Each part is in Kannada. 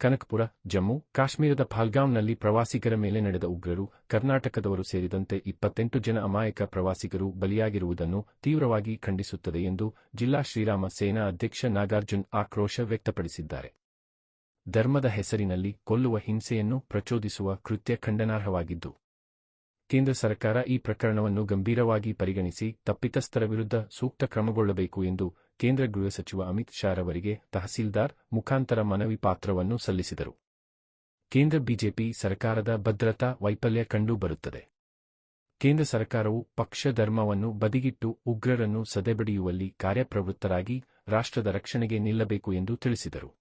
ಕನಕಪುರ, ಜಮ್ಮು, ಕಾಶ್ಮೀರದ ಫಾಲ್ಗಾಂವ್ನಲ್ಲಿ ಪ್ರವಾಸಿಗರ ಮೇಲೆ ನಡೆದ ಉಗ್ರರು ಕರ್ನಾಟಕದವರು ಸೇರಿದಂತೆ ಇಪ್ಪತ್ತೆಂಟು ಜನ ಅಮಾಯಕ ಪ್ರವಾಸಿಗರು ಬಲಿಯಾಗಿರುವುದನ್ನು ತೀವ್ರವಾಗಿ ಖಂಡಿಸುತ್ತದೆ ಎಂದು ಜಿಲ್ಲಾ ಶ್ರೀರಾಮ ಸೇನಾ ಅಧ್ಯಕ್ಷ ನಾಗಾರ್ಜುನ್ ಆಕ್ರೋಶ ವ್ಯಕ್ತಪಡಿಸಿದ್ದಾರೆ. ಧರ್ಮದ ಹೆಸರಿನಲ್ಲಿ ಕೊಲ್ಲುವ ಹಿಂಸೆಯನ್ನು ಪ್ರಚೋದಿಸುವ ಕೃತ್ಯ ಖಂಡನಾರ್ಹವಾಗಿದ್ದು, ಕೇಂದ್ರ ಸರ್ಕಾರ ಈ ಪ್ರಕರಣವನ್ನು ಗಂಭೀರವಾಗಿ ಪರಿಗಣಿಸಿ ತಪ್ಪಿತಸ್ಥರ ವಿರುದ್ಧ ಸೂಕ್ತ ಕ್ರಮಗೊಳ್ಳಬೇಕು ಎಂದು ಕೇಂದ್ರ ಗೃಹ ಸಚಿವ ಅಮಿತ್ ಶಾ ರವರಿಗೆ ತಹಸೀಲ್ದಾರ್ ಮುಖಾಂತರ ಮನವಿ ಪಾತ್ರವನ್ನು ಸಲ್ಲಿಸಿದರು. ಕೇಂದ್ರ ಬಿಜೆಪಿ ಸರ್ಕಾರದ ಭದ್ರತಾ ವೈಫಲ್ಯ ಕಂಡು ಬರುತ್ತದೆ. ಕೇಂದ್ರ ಸರ್ಕಾರವು ಪಕ್ಷ ಧರ್ಮವನ್ನು ಬದಿಗಿಟ್ಟು ಉಗ್ರರನ್ನು ಸದೆಬಡಿಯುವಲ್ಲಿ ಕಾರ್ಯಪ್ರವೃತ್ತರಾಗಿ ರಾಷ್ಟ್ರದ ರಕ್ಷಣೆಗೆ ನಿಲ್ಲಬೇಕು ಎಂದು ತಿಳಿಸಿದರು.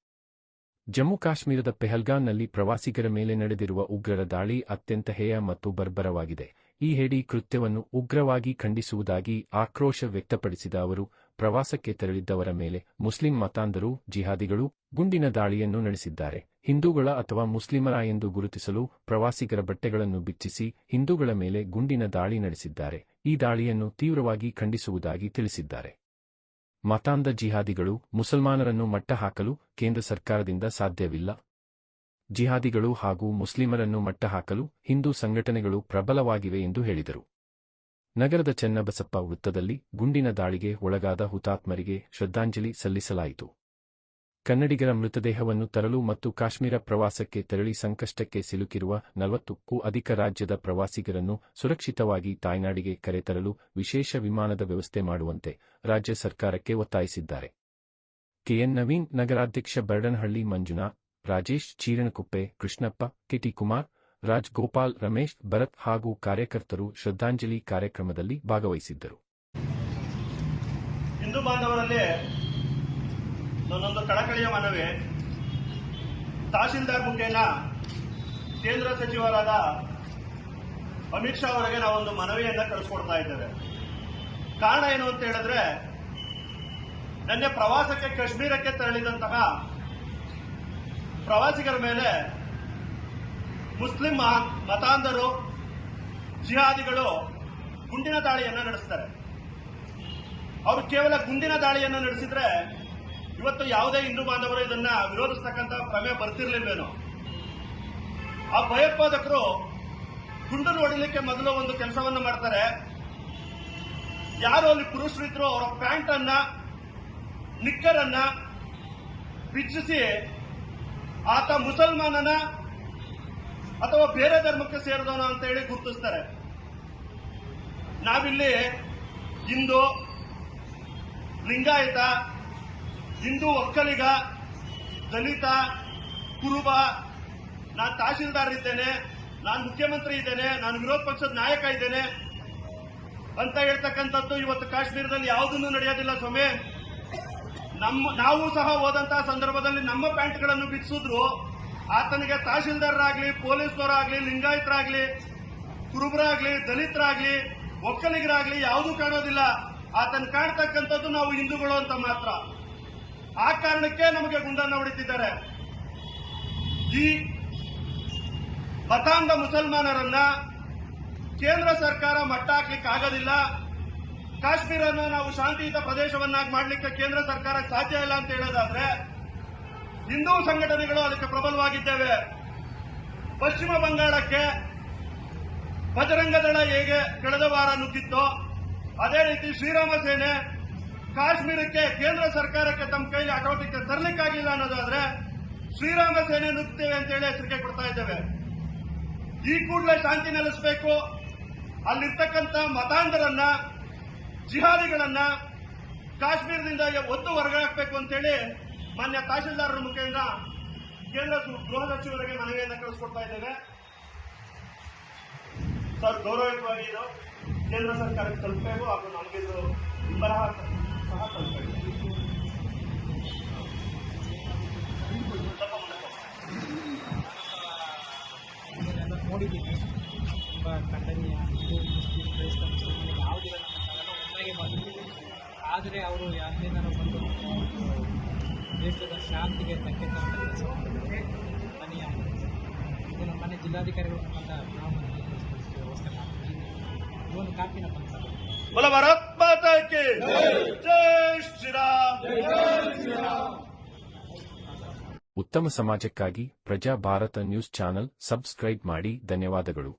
ಜಮ್ಮು ಕಾಶ್ಮೀರದ ಪೆಹಲ್ಗಾನ್ನಲ್ಲಿ ಪ್ರವಾಸಿಗರ ಮೇಲೆ ನಡೆದಿರುವ ಉಗ್ರರ ದಾಳಿ ಅತ್ಯಂತ ಹೇಯ ಮತ್ತು ಬರ್ಬರವಾಗಿದೆ. ಈ ಹೇಡಿ ಕೃತ್ಯವನ್ನು ಉಗ್ರವಾಗಿ ಖಂಡಿಸುವುದಾಗಿ ಆಕ್ರೋಶ ವ್ಯಕ್ತಪಡಿಸಿದ ಅವರು ಪ್ರವಾಸಕ್ಕೆ ತೆರಳಿದ್ದವರ ಮೇಲೆ ಮುಸ್ಲಿಂ ಮತಾಂಧರು, ಜಿಹಾದಿಗಳು ಗುಂಡಿನ ದಾಳಿಯನ್ನು ನಡೆಸಿದ್ದಾರೆ. ಹಿಂದೂಗಳ ಅಥವಾ ಮುಸ್ಲಿಮರ ಎಂದು ಗುರುತಿಸಲು ಪ್ರವಾಸಿಗರ ಬಟ್ಟೆಗಳನ್ನು ಬಿಚ್ಚಿಸಿ ಹಿಂದೂಗಳ ಮೇಲೆ ಗುಂಡಿನ ದಾಳಿ ನಡೆಸಿದ್ದಾರೆ. ಈ ದಾಳಿಯನ್ನು ತೀವ್ರವಾಗಿ ಖಂಡಿಸುವುದಾಗಿ ತಿಳಿಸಿದ್ದಾರೆ. ಮತಾಂಧ ಜಿಹಾದಿಗಳು ಮುಸಲ್ಮಾನರನ್ನು ಮಟ್ಟಹಾಕಲು ಕೇಂದ್ರ ಸರ್ಕಾರದಿಂದ ಸಾಧ್ಯವಿಲ್ಲ. ಜಿಹಾದಿಗಳು ಹಾಗೂ ಮುಸ್ಲಿಮರನ್ನು ಮಟ್ಟಹಾಕಲು ಹಿಂದೂ ಸಂಘಟನೆಗಳು ಪ್ರಬಲವಾಗಿವೆ ಎಂದು ಹೇಳಿದರು. ನಗರದ ಚೆನ್ನಬಸಪ್ಪ ವೃತ್ತದಲ್ಲಿ ಗುಂಡಿನ ದಾಳಿಗೆ ಒಳಗಾದ ಹುತಾತ್ಮರಿಗೆ ಶ್ರದ್ಧಾಂಜಲಿ ಸಲ್ಲಿಸಲಾಯಿತು. ಕನ್ನಡಿಗರ ಮೃತದೇಹವನ್ನು ತರಲು ಮತ್ತು ಕಾಶ್ಮೀರ ಪ್ರವಾಸಕ್ಕೆ ತೆರಳಿ ಸಂಕಷ್ಟಕ್ಕೆ ಸಿಲುಕಿರುವ ನಲವತ್ತಕ್ಕೂ ಅಧಿಕ ರಾಜ್ಯದ ಪ್ರವಾಸಿಗರನ್ನು ಸುರಕ್ಷಿತವಾಗಿ ತಾಯ್ನಾಡಿಗೆ ಕರೆತರಲು ವಿಶೇಷ ವಿಮಾನದ ವ್ಯವಸ್ಥೆ ಮಾಡುವಂತೆ ರಾಜ್ಯ ಸರ್ಕಾರಕ್ಕೆ ಒತ್ತಾಯಿಸಿದ್ದಾರೆ. ಕೆಎನ್ ನವೀನ್ ನಗರಾಧ್ಯಕ್ಷ ಬರ್ಡನಹಳ್ಳಿ ಮಂಜುನಾಥ್, ರಾಜೇಶ್ ಚೀರಣಕುಪ್ಪೆ ಕೃಷ್ಣಪ್ಪ ಕೆಟಿ ಕುಮಾರ್ ರಾಜ್ ಗೋಪಾಲ್ ರಮೇಶ್, ಭರತ್ ಹಾಗೂ ಕಾರ್ಯಕರ್ತರು ಶ್ರದ್ಧಾಂಜಲಿ ಕಾರ್ಯಕ್ರಮದಲ್ಲಿ ಭಾಗವಹಿಸಿದ್ದರು. ಹಿಂದೂ ಬಾಂಧವರಲ್ಲಿ ನನ್ನೊಂದು ಕಳಕಳಿಯ ಮನವಿ. ತಹಶೀಲ್ದಾರ್ ಮುಖೇನ ಕೇಂದ್ರ ಸಚಿವರಾದ ಅಮಿತ್ ಶಾ ಅವರಿಗೆ ನಾವೊಂದು ಮನವಿಯನ್ನು ಕಳಿಸ್ಕೊಡ್ತಾ ಇದ್ದೇವೆ. ಕಾರಣ ಏನು ಅಂತ ಹೇಳಿದ್ರೆ, ನಿನ್ನೆ ಪ್ರವಾಸಕ್ಕೆ ಕಾಶ್ಮೀರಕ್ಕೆ ತೆರಳಿದಂತಹ ಪ್ರವಾಸಿಗರ ಮೇಲೆ ಮುಸ್ಲಿಂ ಮತಾಂಧರು, ಜಿಹಾದಿಗಳು ಗುಂಡಿನ ದಾಳಿಯನ್ನು ನಡೆಸ್ತಾರೆ. ಅವರು ಕೇವಲ ಗುಂಡಿನ ದಾಳಿಯನ್ನು ನಡೆಸಿದ್ರೆ ಇವತ್ತು ಯಾವುದೇ ಹಿಂದೂ ಬಾಂಧವರು ಇದನ್ನ ವಿರೋಧಿಸ್ತಕ್ಕಂಥ ಪ್ರಮೇಯ ಬರ್ತಿರ್ಲಿಲ್ವೇನೋ? ಆ ಭಯೋತ್ಪಾದಕರು ಗುಂಡು ನೋಡಲಿಕ್ಕೆ ಮೊದಲು ಒಂದು ಕೆಲಸವನ್ನು ಮಾಡ್ತಾರೆ. ಯಾರು ಅಲ್ಲಿ ಪುರುಷರಿದ್ರು ಅವರ ಪ್ಯಾಂಟ್ ಅನ್ನ ನಿಕ್ಕರ್ ಅನ್ನ ಬಿಚ್ಚಿಸಿ ಆತ ಮುಸಲ್ಮಾನನ ಅಥವಾ ಬೇರೆ ಧರ್ಮಕ್ಕೆ ಸೇರಿದವನ ಅಂತ ಹೇಳಿ ಗುರುತಿಸ್ತಾರೆ. ನಾವಿಲ್ಲಿ ಹಿಂದೂ, ಲಿಂಗಾಯತ, ಹಿಂದೂ ಒಕ್ಕಲಿಗ, ದಲಿತ, ಕುರುಬ, ನಾನು ತಹಶೀಲ್ದಾರ್ ಇದ್ದೇನೆ, ನಾನು ಮುಖ್ಯಮಂತ್ರಿ ಇದ್ದೇನೆ, ನಾನು ವಿರೋಧ ಪಕ್ಷದ ನಾಯಕ ಇದ್ದೇನೆ ಅಂತ ಹೇಳ್ತಕ್ಕಂಥದ್ದು ಇವತ್ತು ಕಾಶ್ಮೀರದಲ್ಲಿ ಯಾವುದನ್ನು ನಡೆಯೋದಿಲ್ಲ ಸ್ವಾಮಿ. ನಮ್ಮ, ನಾವು ಸಹ ಹೋದಂತಹ ಸಂದರ್ಭದಲ್ಲಿ ನಮ್ಮ ಪ್ಯಾಂಟ್ಗಳನ್ನು ಬಿಚ್ಚಿಸಿದ್ರು ಆತನಿಗೆ ತಹಶೀಲ್ದಾರರಾಗ್ಲಿ, ಪೊಲೀಸ್ನವರಾಗ್ಲಿ, ಲಿಂಗಾಯತರಾಗ್ಲಿ, ಕುರುಬರಾಗ್ಲಿ, ದಲಿತರಾಗ್ಲಿ, ಒಕ್ಕಲಿಗರಾಗ್ಲಿ ಯಾವುದೂ ಕಾಣೋದಿಲ್ಲ. ಆತನ ಕಾಣ್ತಕ್ಕಂಥದ್ದು ನಾವು ಹಿಂದೂಗಳು ಅಂತ ಮಾತ್ರ. ಆ ಕಾರಣಕ್ಕೆ ನಮಗೆ ಗುಂಡನ್ನ ಹೊಡಿತಿದ್ದಾರೆ. ಈ ಮತಾಂಧ ಮುಸಲ್ಮಾನರನ್ನ ಕೇಂದ್ರ ಸರ್ಕಾರ ಮಟ್ಟ ಹಾಕ್ಲಿಕ್ಕೆ ಆಗೋದಿಲ್ಲ. ಕಾಶ್ಮೀರನ ನಾವು ಶಾಂತಿಯುತ ಪ್ರದೇಶವನ್ನಾಗಿ ಮಾಡಲಿಕ್ಕೆ ಕೇಂದ್ರ ಸರ್ಕಾರ ಸಾಧ್ಯ ಇಲ್ಲ ಅಂತ ಹೇಳೋದಾದ್ರೆ ಹಿಂದೂ ಸಂಘಟನೆಗಳು ಅದಕ್ಕೆ ಪ್ರಬಲವಾಗಿದ್ದೇವೆ. ಪಶ್ಚಿಮ ಬಂಗಾಳಕ್ಕೆ ಬಜರಂಗ ದಳ ಹೇಗೆ ಕಳೆದ ವಾರ ನುಗ್ಗಿತ್ತೋ, ಅದೇ ರೀತಿ ಶ್ರೀರಾಮ ಸೇನೆ ಕಾಶ್ಮೀರಕ್ಕೆ ಕೇಂದ್ರ ಸರ್ಕಾರಕ್ಕೆ ತಮ್ಮ ಕೈಲಿ ಆಟೋಟಕ್ಕೆ ತರಲಿಕ್ಕಾಗಿಲ್ಲ ಅನ್ನೋದಾದ್ರೆ ಶ್ರೀರಾಮ ಸೇನೆ ನುಗ್ತೇವೆ ಅಂತೇಳಿ ಎಚ್ಚರಿಕೆ ಕೊಡ್ತಾ ಇದ್ದೇವೆ. ಈ ಕೂಡಲೇ ಶಾಂತಿ ನೆಲೆಸಬೇಕು. ಅಲ್ಲಿರ್ತಕ್ಕಂಥ ಮತಾಂಧರನ್ನ, ಜಿಹಾದಿಗಳನ್ನ ಕಾಶ್ಮೀರದಿಂದ ಒತ್ತು ಹಾಕಬೇಕು ಅಂತೇಳಿ ಮಾನ್ಯ ತಹಶೀಲ್ದಾರರ ಮುಖೇಂದ್ರ ಕೇಂದ್ರ ಗೃಹ ಸಚಿವರಿಗೆ ಮನವಿಯನ್ನು ಕಳಿಸ್ಕೊಡ್ತಾ ಇದ್ದೇವೆ ಸರ್, ಗೌರವಯುತವಾಗಿ ಇದು ಕೇಂದ್ರ ಸರ್ಕಾರಕ್ಕೆ ತಲುಪಬೇಕು ಹಾಗೂ ನಮಗಿದು ಬರಹ ಸಹ ತಲುಪಬೇಕು. ನೋಡಿದ್ದೀನಿ ತುಂಬ ಖಂಡನೀಯ ಯಾವುದಿಲ್ಲ ನಮ್ಮ ನಾವೆಲ್ಲ ಒಟ್ಟಾಗಿ ಆದರೆ ಅವರು ಯಾರಿಂದನೂ ಬಂದು ಒಂದು ದೇಶದ ಶಾಂತಿಗೆ ಧಕ್ಕೆ ತರಂತ ಕೆಲಸ ಮಾಡಿದ್ದಾರೆ ಖಂಡನೀಯ ಇದು ನಮ್ಮ ಮನೆ ಜಿಲ್ಲಾಧಿಕಾರಿಗಳು ನಮ್ಮನ್ನ ನಾವು ವ್ಯವಸ್ಥೆ ಮಾಡ್ತೀವಿ ಈ ಒಂದು ಕಾಪಿನ ಬಂತ बोला भारत माता की जय श्री राम ಉತ್ತಮ ಸಮಾಜಕ್ಕಾಗಿ ಪ್ರಜಾ ಭಾರತ ನ್ಯೂಸ್ ಚಾನೆಲ್ ಸಬ್ಸ್ಕ್ರೈಬ್ ಮಾಡಿ ಧನ್ಯವಾದಗಳು